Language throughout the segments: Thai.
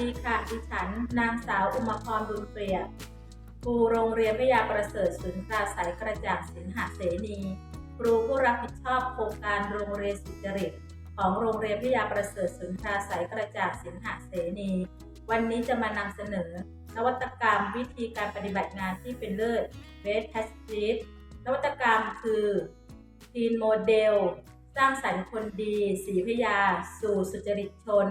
ดีค่ะ ดิฉัน นางสาวอุมาพรบุญเปรียบครูโรงเรียนพระยาประเสริฐสุนทราสายกระจ่างสินหเสนี ครูผู้รับผิดชอบโครงการโรงเรียนสุจริต ของโรงเรียนพระยาประเสริฐสุนทราสายกระจ่างสินหเสนี วันนี้จะมานำเสนอ นวัตกรรมวิธีการปฏิบัติงานที่เป็นเลิศ Best Practice นวัตกรรมคือทีนโมเดล สร้างสรรค์คนดีสีพยา สู่สุจริตชน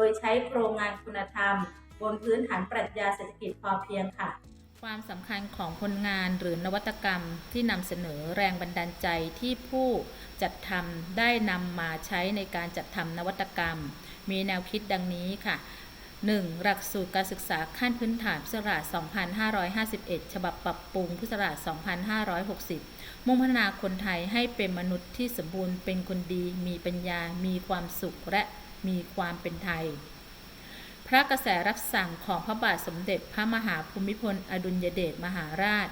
โดยใช้โครงงานคุณธรรม บนพื้นฐานปรัชญาเศรษฐกิจพอเพียงค่ะ ความสำคัญของผลงานหรือนวัตกรรมที่นำเสนอแรงบันดาลใจที่ผู้จัดทำได้นำมาใช้ในการจัดทำนวัตกรรม มีแนวคิดดังนี้ค่ะ 1. หลักสูตรการศึกษาขั้นพื้นฐานพุทธศักราช 2551 ฉบับปรับปรุงพุทธศักราช 2560 มุ่งพัฒนาคนไทยให้เป็นมนุษย์ที่สมบูรณ์เป็นคนดี มีปัญญา มีความสุขและ มีความเป็นไทย พระกระแสรับสั่งของพระบาทสมเด็จพระมหาภูมิพล อดุลยเดชมหาราช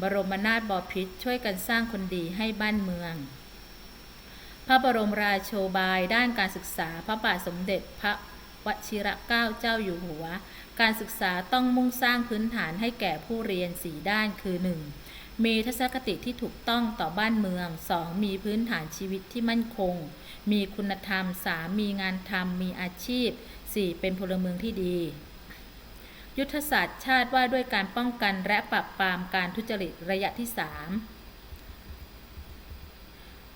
บรมนาถบพิตรช่วยกันสร้างคนดีให้บ้านเมือง พระบรมราโชบายด้านการศึกษาพระบาทสมเด็จพระวชิรเกล้าเจ้าอยู่หัว การศึกษาต้องมุ่งสร้างพื้นฐานให้แก่ผู้เรียนสีด้านคือ 1. มีทัศนคติที่ถูกต้องต่อบ้านเมือง 2. มีพื้นฐานชีวิตที่มั่นคง มีคุณธรรม 3. มีงานทำมีอาชีพ 4. เป็นพลเมืองที่ดี ยุทธศาสตร์ชาติว่าด้วยการป้องกันและปราบปรามการทุจริตระยะที่ 3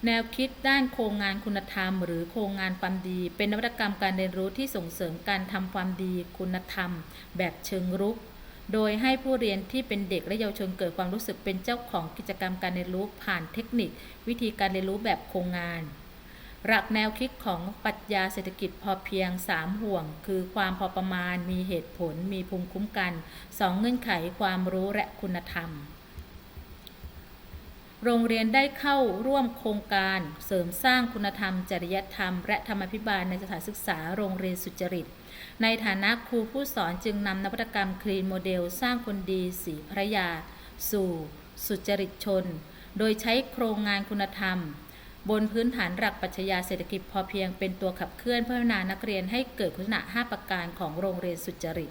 แนวคิดด้านโครงงานคุณธรรม หรือโครงงานความดี เป็นนวัตกรรมการเรียนรู้ที่ส่งเสริมการทำความดีคุณธรรม แบบเชิงรุก โดยให้ผู้เรียนที่เป็นเด็กและเยาวชนเกิดความรู้สึกเป็นเจ้าของกิจกรรมการเรียนรู้ผ่านเทคนิค วิธีการเรียนรู้แบบโครงงาน หลักแนวคิดของปรัชญาเศรษฐกิจพอเพียง 3 ห่วง คือความพอประมาณ มีเหตุผล มีภูมิคุ้มกัน 2 เงื่อนไขความรู้และคุณธรรม โรงเรียนได้เข้าร่วมโครงการเสริมสร้างคุณธรรม จริยธรรม และธรรมพิบาลในสถานศึกษาโรงเรียนสุจริต ในฐานะครูผู้สอนจึงนำนวัตกรรมคลีนโมเดล สร้างคนดีสีพระยา สู่ สุจริตชน โดยใช้โครงงานคุณธรรม บนพื้นฐานหลักปัชญาเศรษฐกิจพอเพียงเป็นตัวขับเคลื่อนพัฒนานักเรียนให้เกิดคุณลักษณะ5ประการของโรงเรียนสุจริต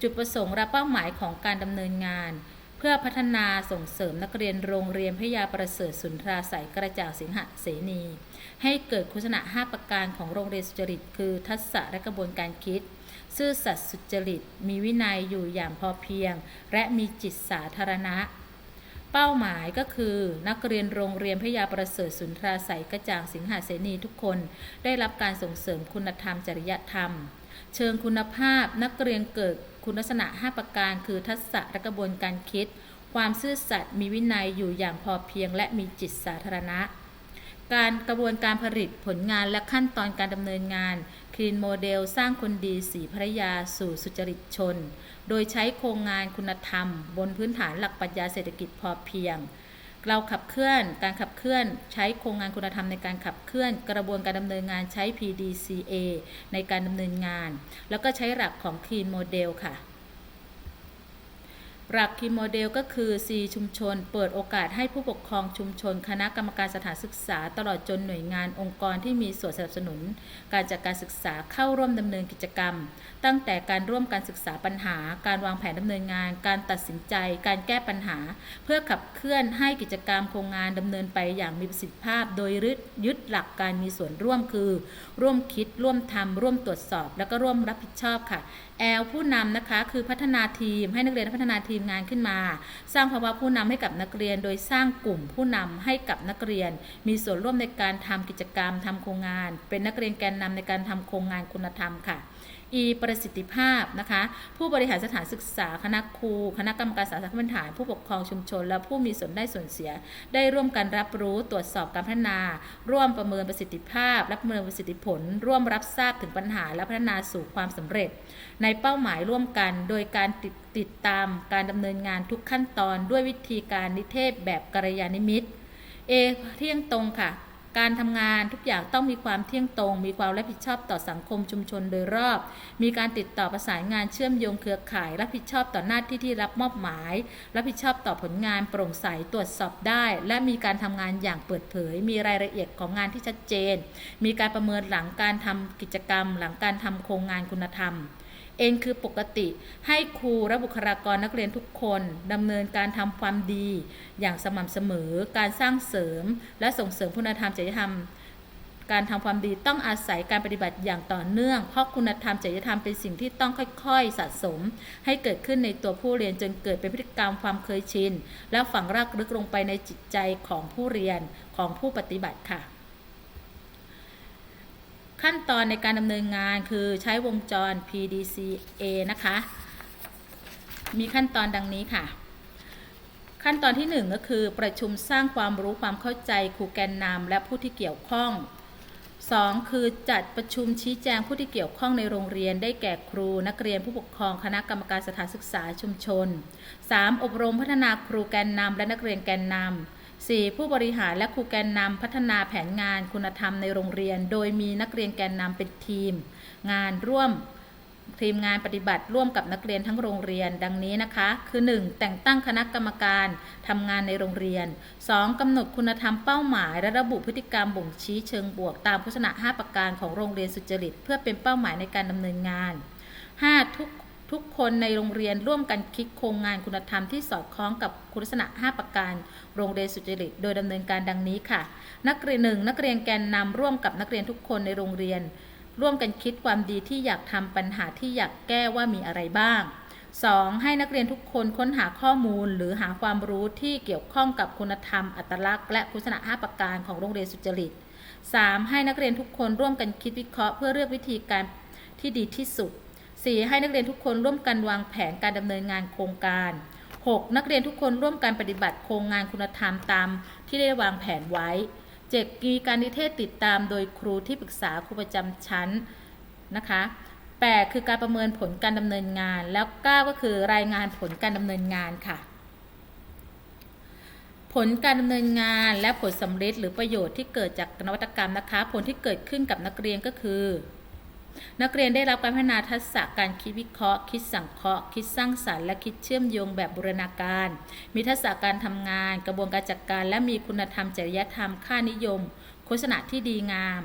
จุดประสงค์และเป้าหมายของการดำเนินงาน พื่อพัฒนาส่งเสริมนักเรียนโรงเรียนพยาประเสริฐสุนทราใสยกระจ่างสิงหเสนี ให้เกิดคุณลักษณะ 5 ประการของโรงเรียนสุจริต คือทักษะและกระบวนการคิด ซื่อสัตย์สุจริต มีวินัยอยู่อย่างพอเพียง และมีจิตสาธารณะเป้าหมายก็คือนักเรียนโรงเรียนพยาประเสริฐสุนทราใสยกระจ่างสิงหเสนีทุกคน ได้รับการส่งเสริมคุณธรรมจริยธรรม เชิงคุณภาพนักเรียนเกิด คุณลักษณะ 5 ประการ คือทักษะและกระบวนการคิด ความซื่อสัตย์มีวินัยอยู่อย่างพอเพียง และมีจิตสาธารณะ การกระบวนการผลิตผลงานและขั้นตอนการดำเนินงานคลีนโมเดลสร้างคนดีสีภรยาสู่สุจริตชน โดยใช้โครงงานคุณธรรม บนพื้นฐานหลักปรัชญาเศรษฐกิจพอเพียง เราขับเคลื่อนการขับเคลื่อนใช้โครงงานคุณธรรมในการขับเคลื่อน กระบวนการดำเนินงานใช้ PDCA ในการดำเนินงาน แล้วก็ใช้หลักของ Clean Model ค่ะ หลักคีโมเดลก็คือ C ชุมชน เปิดโอกาสให้ผู้ปกครองชุมชน คณะกรรมการสถานศึกษา ตลอดจนหน่วยงานองค์กรที่มีส่วนสนับสนุน การจัดการศึกษาเข้าร่วมดำเนินกิจกรรม ตั้งแต่การร่วมการศึกษาปัญหา การวางแผนดำเนินงาน การตัดสินใจ การแก้ปัญหา เพื่อขับเคลื่อนให้กิจกรรมโครงงานดำเนินไปอย่างมีประสิทธิภาพ โดยยึดหลักการมีส่วนร่วมคือ ร่วมคิด ร่วมทำร่วมตรวจสอบ แล้วก็ร่วมรับผิดชอบค่ะแอลผู้นำนะคะคือพัฒนาทีมให้นักเรียนพัฒนาทีมงานขึ้นมา สร้างภาวะผู้นำให้กับนักเรียน โดยสร้างกลุ่มผู้นำให้กับนักเรียน มีส่วนร่วมในการทำกิจกรรมทำโครงงาน เป็นนักเรียนแกนนำในการทำโครงงานคุณธรรมค่ะ E ประสิทธิภาพนะคะ ผู้บริหารสถานศึกษาคณะครู คณะกรรมการสาธารณพื้นฐาน ผู้ปกครองชุมชน และผู้มีส่วนได้ส่วนเสีย ได้ร่วมกันรับรู้ตรวจสอบการพัฒนา ร่วมประเมินประสิทธิภาพ และประเมินประสิทธิผล ร่วมรับทราบถึงปัญหาและพัฒนาสู่ความสำเร็จ ในเป้าหมายร่วมกัน โดยการติดติดตามการดำเนินงานทุกขั้นตอนด้วยวิธีการนิเทศแบบกัลยาณมิตร A เที่ยงตรงค่ะ การทำงานทุกอย่างต้องมีความเที่ยงตรง มีความรับผิดชอบต่อสังคมชุมชนโดยรอบ มีการติดต่อประสานงานเชื่อมโยงเครือข่าย รับผิดชอบต่อหน้าที่ที่รับมอบหมาย รับผิดชอบต่อผลงานโปร่งใสตรวจสอบได้ และมีการทำงานอย่างเปิดเผย มีรายละเอียดของงานที่ชัดเจน มีการประเมินหลังการทำกิจกรรม หลังการทำโครงงานคุณธรรม เองคือปกติ ให้ครูและบุคลากรนักเรียนทุกคนดำเนินการทำความดี อย่างสม่ำเสมอ การสร้างเสริม และส่งเสริมคุณธรรมจริยธรรม การทำความดีต้องอาศัยการปฏิบัติอย่างต่อเนื่อง เพราะคุณธรรมจริยธรรมเป็นสิ่งที่ต้องค่อยๆ สะสม ให้เกิดขึ้นในตัวผู้เรียนจนเกิดเป็นพฤติกรรมความเคยชิน และฝังรากลึกลงไปในจิตใจของผู้เรียนของผู้ปฏิบัติค่ะ ขั้นตอนในการดำเนินงานคือใช้วงจร PDCA นะคะ มีขั้นตอนดังนี้ค่ะ ขั้นตอนที่ 1 ก็คือประชุมสร้างความรู้ความเข้าใจครูแกนนำและผู้ที่เกี่ยวข้อง 2. คือจัดประชุมชี้แจงผู้ที่เกี่ยวข้องในโรงเรียนได้แก่ครู นักเรียนผู้ปกครองคณะกรรมการสถานศึกษาชุมชน 3. อบรมพัฒนาครูแกนนำและนักเรียนแกนนำ 4. ผู้บริหารและครูแกนนำพัฒนาแผนงานคุณธรรมในโรงเรียน โดยมีนักเรียนแกนนำเป็นทีม งานร่วมทีมงานปฏิบัติร่วมกับนักเรียนทั้งโรงเรียนดังนี้นะคะ คือ 1. แต่งตั้งคณะกรรมการทำงานในโรงเรียน 2. กำหนดคุณธรรมเป้าหมาย และระบุพฤติกรรมบ่งชี้เชิงบวกตามโฆษณะ 5 ประการของโรงเรียนสุจริต เพื่อเป็นเป้าหมายในการดำเนินงาน 5. ทุก ทุกคนในโรงเรียนร่วมกันคิดโครงงานคุณธรรมที่สอดคล้องกับคุณลักษณะ 5 ประการ โรงเรียนสุจริต โดยดำเนินการดังนี้ค่ะ นักเรียนหนึ่งนักเรียนแกนนำร่วมกับนักเรียนทุกคนในโรงเรียน ร่วมกันคิดความดีที่อยากทำปัญหาที่อยากแก้ว่ามีอะไรบ้าง 2. ให้นักเรียนทุกคนค้นหาข้อมูล หรือหาความรู้ที่เกี่ยวข้องกับคุณธรรม อัตลักษณ์และคุณลักษณะ 5 ประการของโรงเรียนสุจริต 3. ให้นักเรียนทุกคนร่วมกันคิดวิเคราะห์เพื่อเลือกวิธีการที่ดีที่สุด 4. ให้นักเรียนทุกคนร่วมกันวางแผนการดำเนินงานโครงการ 6. นักเรียนทุกคนร่วมกันปฏิบัติโครงงานคุณธรรมตามที่ได้วางแผนไว้ 7. มีการนิเทศติดตามโดยครูที่ปรึกษาครูประจำชั้นนะคะ 8. คือการประเมินผลการดำเนินงาน แล้ว 9 ก็คือรายงานผลการดำเนินงานค่ะ ผลการดำเนินงานและผลสำเร็จหรือประโยชน์ที่เกิดจากนวัตกรรมนะคะ ผลที่เกิดขึ้นกับนักเรียนก็คือ นักเรียนได้รับการพัฒนาทักษะการคิดวิเคราะห์ คิดสังเคราะห์ คิดสร้างสรรค์และคิดเชื่อมโยงแบบบูรณาการ มีทักษะการทำงาน กระบวนการจัดการ และมีคุณธรรมจริยธรรม ค่านิยมโฆษณะที่ดีงาม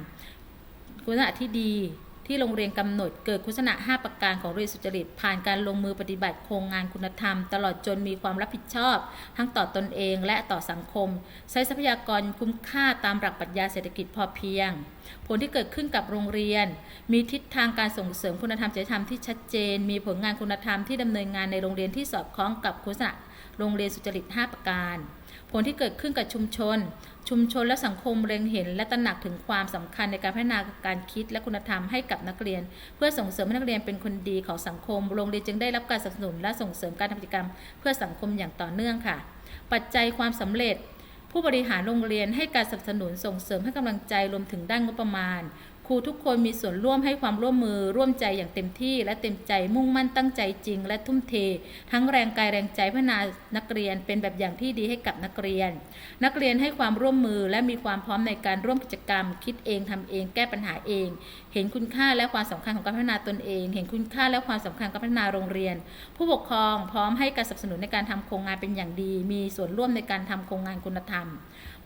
คุณลักษณะที่ดี ที่โรงเรียนกำหนดเกิดคุณลักษณะ 5 ประการของโรงเรียนสุจริต ผ่านการลงมือปฏิบัติโครงงานคุณธรรม ตลอดจนมีความรับผิดชอบ ทั้งต่อตนเองและต่อสังคม ใช้ทรัพยากรคุ้มค่าตามหลักปรัชญาเศรษฐกิจพอเพียง ผลที่เกิดขึ้นกับโรงเรียน มีทิศทางการส่งเสริมคุณธรรมจริยธรรมที่ชัดเจน มีผลงานคุณธรรมที่ดำเนินงานในโรงเรียนที่สอดคล้องกับคุณลักษณะ โรงเรียนสุจริต 5 ประการ ผลที่เกิดขึ้นกับชุมชน ชุมชนและสังคมเล็งเห็น และตระหนักถึงความสำคัญในการพัฒนาการคิดและคุณธรรมให้กับนักเรียน เพื่อส่งเสริมให้นักเรียนเป็นคนดีของสังคม โรงเรียนจึงได้รับการสนับสนุนและส่งเสริมการทำกิจกรรม เพื่อสังคมอย่างต่อเนื่องค่ะ ปัจจัยความสำเร็จผู้บริหารโรงเรียนให้การสนับสนุนส่งเสริมให้กำลังใจรวมถึงด้านงบประมาณ ครูทุกคนมีส่วนร่วมให้ความร่วมมือร่วมใจอย่างเต็มที่ และเต็มใจมุ่งมั่นตั้งใจจริง และทุ่มเท ทั้งแรงกายแรงใจพัฒนานักเรียนเป็นแบบอย่างที่ดีให้กับนักเรียน นักเรียนให้ความร่วมมือและมีความพร้อมในการร่วมกิจกรรม คิดเองทำเองแก้ปัญหาเอง เห็นคุณค่าและความสำคัญของการพัฒนาตนเอง เห็นคุณค่าและความสำคัญการพัฒนาโรงเรียน ผู้ปกครองพร้อมให้การสนับสนุนในการทำโครงงานเป็นอย่างดี มีส่วนร่วมในการทำโครงงานคุณธรรม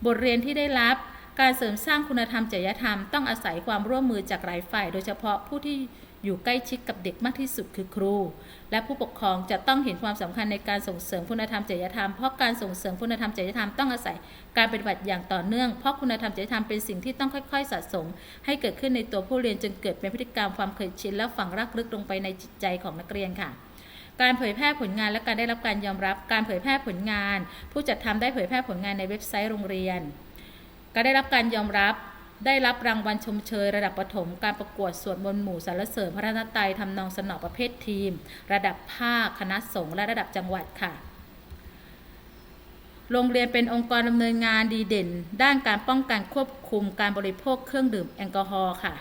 บทเรียนที่ได้รับ การเสริมสร้างคุณธรรมจริยธรรมต้องอาศัยความร่วมมือจากหลายฝ่าย โดยเฉพาะผู้ที่อยู่ใกล้ชิดกับเด็กมากที่สุดคือครู และผู้ปกครองจะต้องเห็นความสำคัญในการส่งเสริมคุณธรรมจริยธรรมเพราะการส่งเสริมคุณธรรมจริยธรรมต้องอาศัยการปฏิบัติอย่างต่อเนื่องเพราะคุณธรรมจริยธรรมเป็นสิ่งที่ต้องค่อย ๆ สะสม ให้เกิดขึ้นในตัวผู้เรียนจนเกิดเป็นพฤติกรรมความเคยชินและฝังรากลึกลงไปในจิตใจของนักเรียนค่ะการเผยแพร่ผลงานและการได้รับการยอมรับ การเผยแพร่ผลงาน ผู้จัดทำได้เผยแพร่ผลงานในเว็บไซต์โรงเรียน การได้รับการยอมรับได้รับรางวัลชมเชย ระดับประถมการประกวดสวดมนต์หมู่สรรเสริญพระรัตนตรัยทำนองสนอประเภททีม ระดับภาคคณะสงฆ์และระดับจังหวัดค่ะ โรงเรียนเป็นองค์กรดำเนินงานดีเด่น ด้านการป้องกันควบคุมการบริโภคเครื่องดื่มแอลกอฮอล์ค่ะ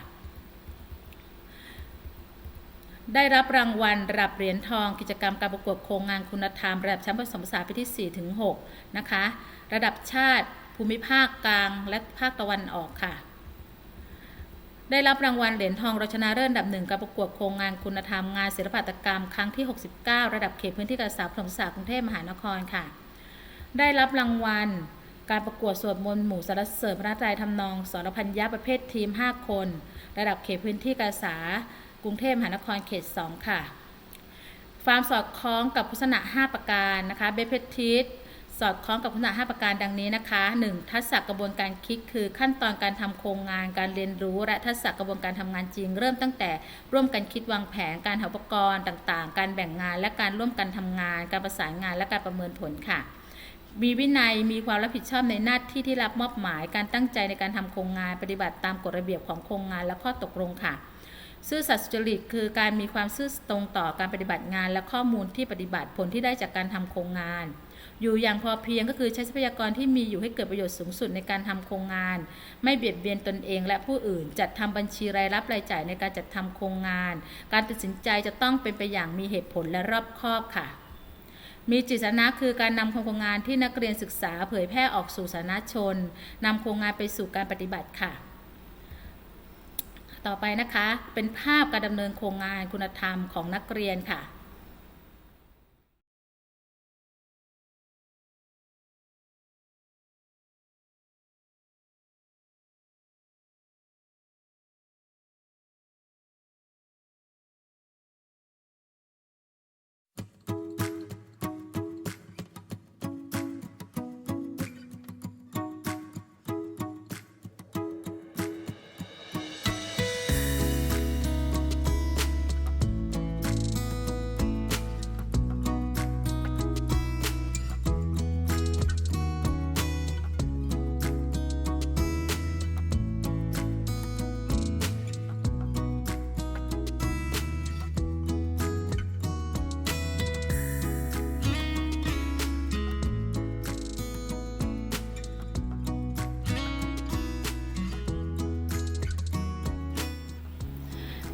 ได้รับรางวัลระดับเหรียญทอง กิจกรรมการประกวดโครงงานคุณธรรม ระดับชั้นประถมศึกษาปีที่ 4 ถึง 6 นะคะ ระดับชาติ ภูมิภาคกลางและภาคตะวันออกค่ะ ได้รับรางวัลเหรียญทองรชนะเลิศอันดับหนึ่งการประกวดโครงงานคุณธรรมงานศิลปหัตกรรมครั้งที่ 69 ระดับเขตพื้นที่การศึกษาประถมศึกษากรุงเทพมหานครค่ะ ได้รับรางวัลการประกวดสวดมนต์หมู่สารเสริญพระนตรัยทำนองสรพัญญาประเภททีม 5 คน ระดับเขตพื้นที่การศึกษากรุงเทพมหานครเขต 2 ค่ะความสอดคล้องกับพุทธศาสนา 5 ประการนะคะเบเพทิส สอดคล้องกับพุทธศาสนา5ประการดังนี้นะคะ 1. ทักษะกระบวนการคิดคือขั้นตอนการทำโครงงาน การเรียนรู้ และทักษะกระบวนการทำงานจริง เริ่มตั้งแต่ร่วมกันคิดวางแผน การหาอุปกรณ์ต่างๆ การแบ่งงาน และการร่วมกันทำงาน การประสานงาน และการประเมินผลค่ะมีวินัยมีความรับผิดชอบในหน้าที่ที่รับมอบหมาย การตั้งใจในการทำโครงงานปฏิบัติตามกฎระเบียบของโครงงานและข้อตกลงค่ะซื่อสัตย์สุจริตคือการมีความซื่อตรงต่อการปฏิบัติงานและข้อมูลที่ปฏิบัติผลที่ได้จากการทำโครงงาน อยู่อย่างพอเพียงก็คือใช้ทรัพยากรที่มีอยู่ให้เกิดประโยชน์สูงสุดในการทำโครงงาน ไม่เบียดเบียนตนเอง และผู้อื่น จัดทำบัญชีรายรับรายจ่ายในการจัดทำโครงงาน การตัดสินใจจะต้องเป็นไปอย่างมีเหตุผลและรอบคอบค่ะมีจิตสานะคือการนำโครงงานที่นักเรียนศึกษาเผยแพร่ออกสู่สาธารณชนนำโครงงานไปสู่การปฏิบัติค่ะ ต่อไปนะคะเป็นภาพการดำเนินโครงงานคุณธรรมของนักเรียนค่ะ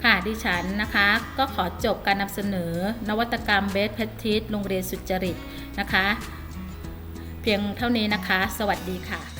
ค่ะดิฉันนะคะก็ขอจบการนำเสนอ นวัตกรรมเบสแพทิสโรงเรียนสุจริตนะคะ เพียงเท่านี้นะคะ สวัสดีค่ะ